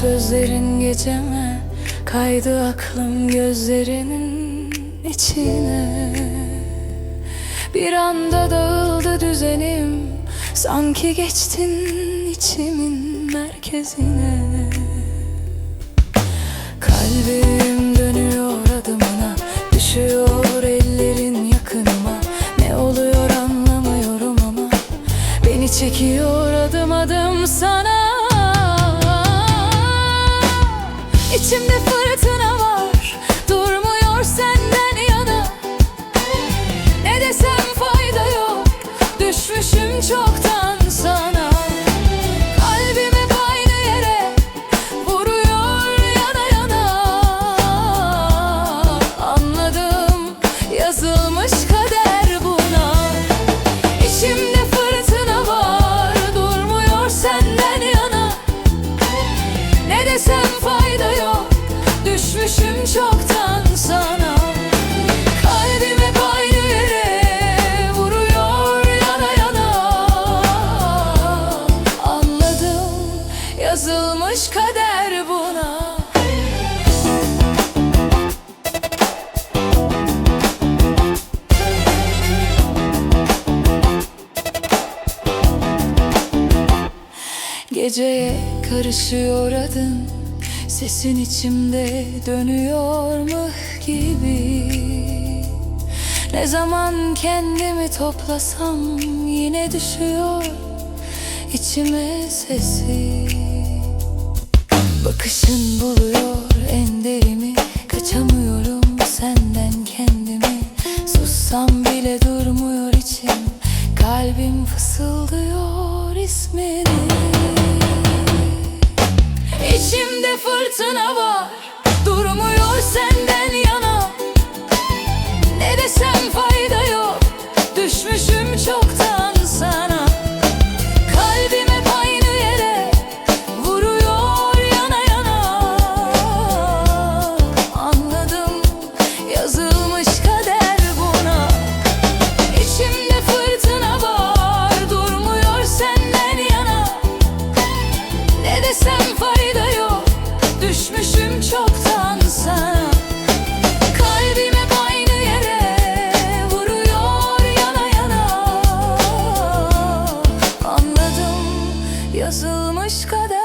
sözlerin geceme Kaydı aklım gözlerinin içine. Bir anda dağıldı düzenim Sanki geçtin içimin merkezine. Kalbim dönüyor adımına Düşüyor ellerin yakınıma. Ne oluyor anlamıyorum ama Beni çekiyor adım adım sana desem fayda yok. Düşmüşüm çoktan sana. Kalbim hep aynı Vuruyor yana yana. Anladım yazılmış kader buna. Geceye karışıyor adın. Sesin içimde dönüyor mu gibi. Ne zaman kendimi toplasam Yine düşüyor içime sesi. Bakışın buluyor en derimi Kaçamıyorum senden kendimi. Sussam bile durmuyor içim. Kalbim fısıldıyor ismini fırtına var yazılmış kader